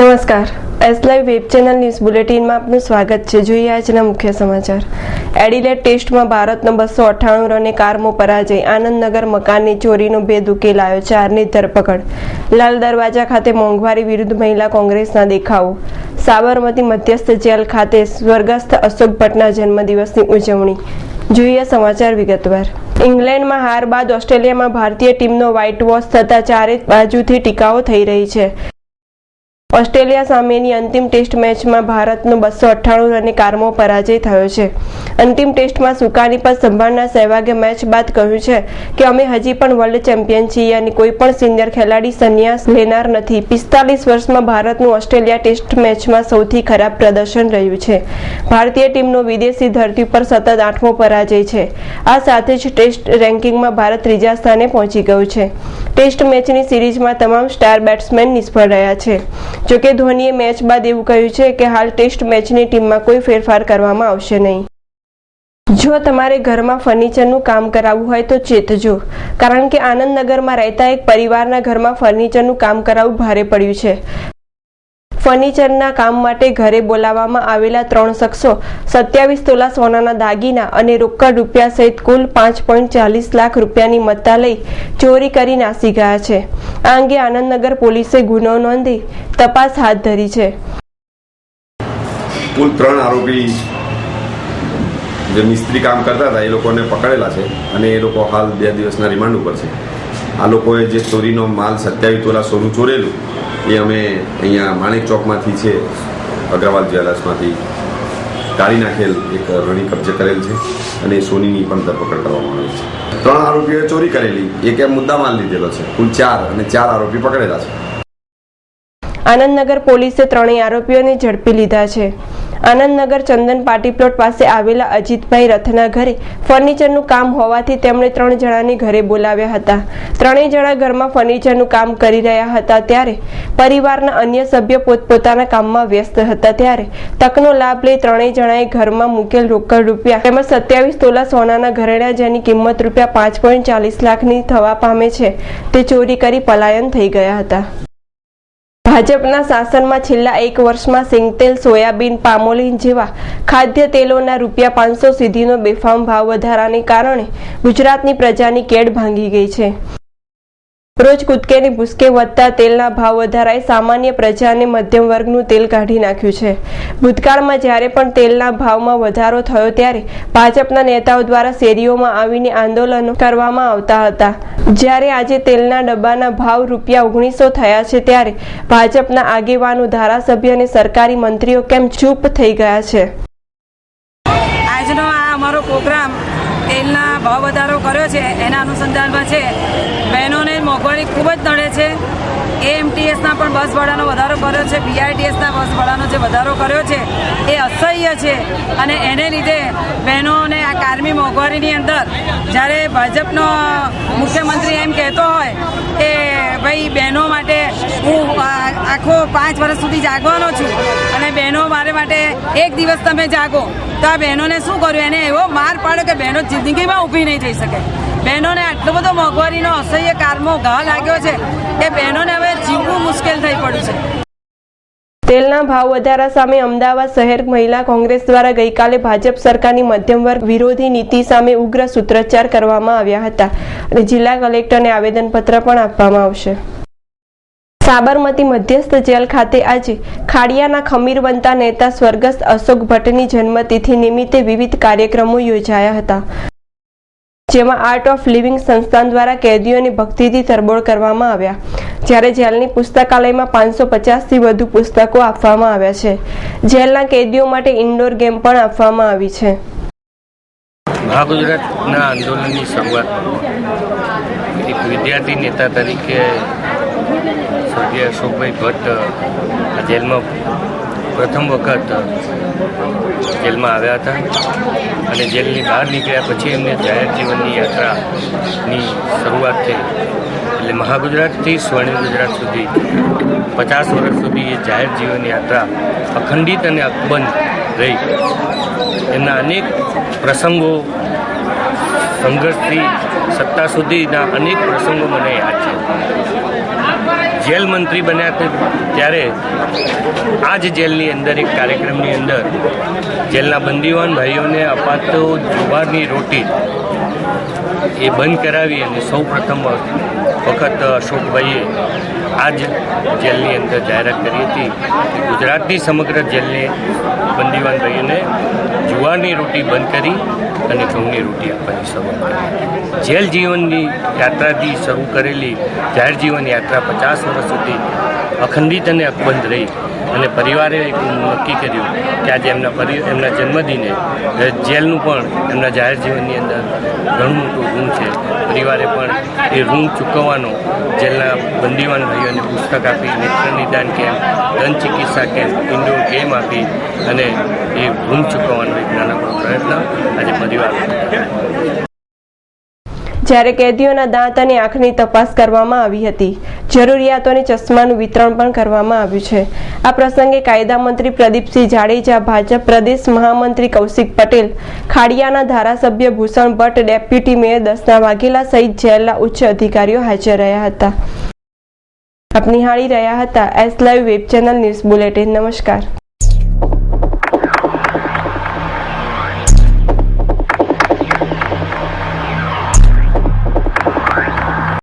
નમસ્કાર. S live web channel news બુલેટિનમાં આપનું સ્વાગત છે. જોઈએ આજના મુખ્ય સમાચાર. એડિલેટ ટેસ્ટમાં ભારતનો બસો અઠ્ઠાણું રને કારમો પરાજય. આનંદનગર મકાનની ચોરીનો ભેદ ઉકેલાયો ચારની ધરપકડ. લાલ દરવાજા ખાતે મોંઘવારી વિરુદ્ધ મહિલા કોંગ્રેસના દેખાવો. સાબરમતી મધ્યસ્થ જેલ ખાતે સ્વર્ગસ્થ અશોક ભટ્ટના જન્મદિવસની ઉજવણી. જોઈએ સમાચાર વિગતવાર. ઇંગ્લેન્ડમાં હાર બાદ ઓસ્ટ્રેલિયામાં ભારતીય ટીમનો વ્હાઇટ વોશ થતા ચારે બાજુથી ટીકાઓ થઈ રહી છે. ઓસ્ટ્રેલિયા સામેની અંતિમ ટેસ્ટ મેચમાં ભારતનો બસો અઠ્ઠાણું રને કારમો પરાજય થયો છે. અંતિમ ટેસ્ટમાં સુકાની પર સંભાળના સહેવાગે મેચ બાદ કહ્યું છે કે અમે હજી પણ વર્લ્ડ ચેમ્પિયન છીએ અને કોઈ પણ સિનિયર ખેલાડી સંન્યાસ લેનાર નથી. પિસ્તાલીસ વર્ષમાં ભારતનું ઓસ્ટ્રેલિયા ટેસ્ટ મેચમાં સૌથી ખરાબ પ્રદર્શન રહ્યું છે. ભારતીય ટીમનો વિદેશી ધરતી પર સતત આઠમો પરાજય છે. આ સાથે જ ટેસ્ટ રેન્કિંગમાં ભારત ત્રીજા સ્થાને પહોંચી ગયું છે. ટેસ્ટ મેચની સિરીઝમાં તમામ સ્ટાર બેટ્સમેન નિષ્ફળ રહ્યા છે. જોકે ધોનીએ મેચ બાદ એવું કહ્યું છે કે હાલ ટેસ્ટ મેચની ટીમમાં કોઈ ફેરફાર કરવામાં આવશે નહીં. જો તમારે ઘરમાં ફર્નિચરનું કામ કરાવવું હોય તો ચેતજો. કારણ કે આનંદનગરમાં રહેતા એક પરિવારના ઘરમાં ફર્નિચરનું કામ કરાવવું ભારે પડ્યું છે. ફર્નિચરના કામ માટે ઘરે બોલાવવામાં આવેલા ત્રણ શખ્સો સત્યાવીસ તોલા સોનાના દાગીના અને રોકડ રૂપિયા સહિત કુલ પાંચ પોઈન્ટ ચાલીસ લાખ રૂપિયાની મત્તા લઈ ચોરી કરી નાસી ગયા છે. આ અંગે આનંદનગર પોલીસે ગુનો નોંધી તપાસ હાથ ધરી છે. કુલ ત્રણ આરોપી જે મિસ્ત્રી કામ કરતા હતા એ લોકોને પકડેલા છે અને એ લોકો હાલ બે દિવસના રિમાન્ડ ઉપર છે. આ લોકોએ જે ચોરીનો માલ સત્યાવીસ તોલા સોનું ચોરેલું, એ અમે અહીંયા માણેક ચોકમાંથી છે, અગ્રવાલ જ્વેલર્સમાંથી કાઢી નાખેલ એક રણી કબજે કરેલ છે અને એ સોનીની પણ ધરપકડ કરવામાં આવી છે. ત્રણ આરોપીઓએ ચોરી કરેલી, એક એમ મુદ્દા માલ લીધેલો છે. કુલ ચાર અને ચાર આરોપી પકડેલા છે. આનંદનગર પોલીસે ત્રણેય આરોપીઓને ઝડપી લીધા છે. આનંદનગર ચંદન પાર્ટી પ્લોટ પાસે આવેલા અજીતભાઈ રથના ઘરે ફર્નિચરનું કામ હોવાથી તેમણે ત્રણ જણાને ઘરે બોલાવ્યા હતા. ત્રણેય જણા ઘરમાં ફર્નિચરનું કામ કરી રહ્યા હતા ત્યારે પરિવારના અન્ય સભ્ય પોતપોતાના કામમાં વ્યસ્ત હતા ત્યારે તકનો લાભ લઈ ત્રણેય જણાએ ઘરમાં મૂકેલ રોકડ રૂપિયા તેમજ સત્યાવીસ તોલા સોનાના ઘરેણા જેની કિંમત રૂપિયા પાંચ પોઈન્ટ ચાલીસ લાખની થવા પામે છે તે ચોરી કરી પલાયન થઈ ગયા હતા. ભાજપના શાસનમાં છેલ્લા એક વર્ષમાં સિંગતેલ, સોયાબીન, પામોલીન જેવા ખાદ્ય તેલોના રૂપિયા પાંચસો સુધીનો બેફામ ભાવ વધારાને કારણે ગુજરાતની પ્રજાની કેડ ભાંગી ગઈ છે. રોજ કૂદકેની ભૂસકે વધતા તેલના ભાવ વધારાએ સામાન્ય પ્રજા અને મધ્યમ વર્ગનું તેલ કાઢી નાખ્યું છે. ભૂતકાળમાં જ્યારે પણ તેલના ભાવમાં વધારો થયો ત્યારે ભાજપના નેતાઓ દ્વારા શેરીઓમાં આવીને આંદોલનો કરવામાં આવતા હતા. જ્યારે આજે તેલના ડબ્બાના ભાવ રૂપિયા ઓગણીસો થયા છે ત્યારે ભાજપના આગેવાનો ધારાસભ્ય અને સરકારી મંત્રીઓ કેમ ચૂપ થઈ ગયા છે? આજનો આ અમારો પ્રોગ્રામ તેલના ભાવ વધારો કર્યો છે, એના અનુસંધાનમાં છે. બહેનોને મોંઘવારી ખૂબ જ નડે છે. એએમટીએસના પણ બસ ભાડાનો વધારો કર્યો છે. બીઆરટીએસના બસ ભાડાનો જે વધારો કર્યો છે એ અસહ્ય છે. અને એને લીધે બહેનોને આ કારમી મોંઘવારીની અંદર જ્યારે ભાજપનો મુખ્યમંત્રી એમ કહેતો હોય કે ભાઈ બહેનો માટે હું આખો પાંચ વર્ષ સુધી જાગવાનો છું અને બહેનો મારે માટે એક દિવસ તમે જાગો, તો આ બહેનોને શું કર્યું? એને એવો માર પાડો કે બહેનો જિંદગીમાં ઊભી નહીં થઈ શકે. બહેનોને આટલો બધો મોંઘવારીનો અસહ્ય કારમો ઘા લાગ્યો છે કે બહેનોને હવે જીવવું મુશ્કેલ થઈ પડ્યું છે. તેલના ભાવ વધારા સામે અમદાવાદ શહેર મહિલા કોંગ્રેસ દ્વારા ગઈકાલે ભાજપ સરકારની મધ્યમ વર્ગ વિરોધી નીતિ સામે ઉગ્ર સૂત્રોચ્ચાર કરવામાં આવ્યા હતા અને જિલ્લા કલેક્ટરને આવેદનપત્ર પણ આપવામાં આવશે. સાબરમતી મધ્યસ્થ જેલ ખાતે આજે ખાડિયાના ખમીરવંતા નેતા સ્વર્ગસ્થ અશોક ભટ્ટની જન્મતિથિ નિમિત્તે વિવિધ કાર્યક્રમો યોજાયા હતા. જેમાં આર્ટ ઓફ લિવિંગ સંસ્થાન દ્વારા કેદીઓની ભક્તિથી તરબોળ કરવામાં આવ્યા. જ્યારે જેલની પુસ્તકાલયમાં પાંચસો પચાસથી વધુ પુસ્તકો આપવામાં આવ્યા છે. જેલના કેદીઓ માટે ઇન્ડોર ગેમ પણ આપવામાં આવી છે. મહાગુજરાતના આંદોલનની શરૂઆત એક વિદ્યાર્થી નેતા તરીકે સ્વર્ગીય અશોકભાઈ ભટ્ટ જેલમાં પ્રથમ વખત જેલમાં આવ્યા હતા અને જેલની બહાર નીકળ્યા પછી એમને જાહેર જીવનની યાત્રાની શરૂઆત થઈ. એટલે મહાગુજરાતથી સ્વર્ણિમ ગુજરાત સુધી પચાસ વર્ષ સુધી એ જાહેર જીવન યાત્રા અખંડિત અને અકબંધ રહી. એમના અનેક પ્રસંગો સંઘર્ષથી સત્તા સુધીના અનેક પ્રસંગો મને યાદ છે. જેલ મંત્રી બન્યા હતા ત્યારે આ જ જેલની અંદર એક કાર્યક્રમની અંદર જેલના બંદીવાન ભાઈઓને અપાતો જુવારની રોટી એ બંધ કરાવી અને સૌ પ્રથમ વખત અશોકભાઈએ આ જ જેલની અંદર જાહેરાત કરી હતી ગુજરાતની સમગ્ર જેલને બંદીવાન ભાઈઓને જુવારની રોટી બંધ કરી અને ઘઉંની રોટી આપવાની શરૂ કરી. જેલ જીવનની યાત્રાથી શરૂ કરેલી જાહેર જીવન યાત્રા પચાસ વર્ષ સુધી અખંડિત અને અકબંધ રહી અને પરિવારે નક્કી કર્યું કે આજે એમના પરિ, એમના જન્મદિને જેલનું પણ એમના જાહેર જીવનની અંદર ઘણું મોટું ઋણ છે. પરિવારે પણ એ ઋણ ચૂકવવાનો જેલના બંદીવાન ભાઈઓને પુસ્તક આપી નેત્ર નિદાન કેમ્પ, દંત ચિકિત્સા કેમ્પ, ઇન્ડોર ગેમ આપી અને એ ઋણ ચૂકવવાનો એક નાનકડો પ્રયત્ન આજે પરિવાર જ્યારે કેદીઓના દાંત અને આંખની તપાસ કરવામાં આવી હતી, જરૂરિયાતોને ચશ્માનું વિતરણ પણ કરવામાં આવ્યું છે. આ પ્રસંગે કાયદા મંત્રી પ્રદીપસિંહ જાડેજા, ભાજપ પ્રદેશ મહામંત્રી કૌશિક પટેલ, ખાડિયાના ધારાસભ્ય ભૂષણ ભટ્ટ, ડેપ્યુટી મેયર દસના વાઘેલા સહિત જેલના ઉચ્ચ અધિકારીઓ હાજર રહ્યા હતા. આપ નિહાળી રહ્યા હતા S live web channel news bulletin. નમસ્કાર.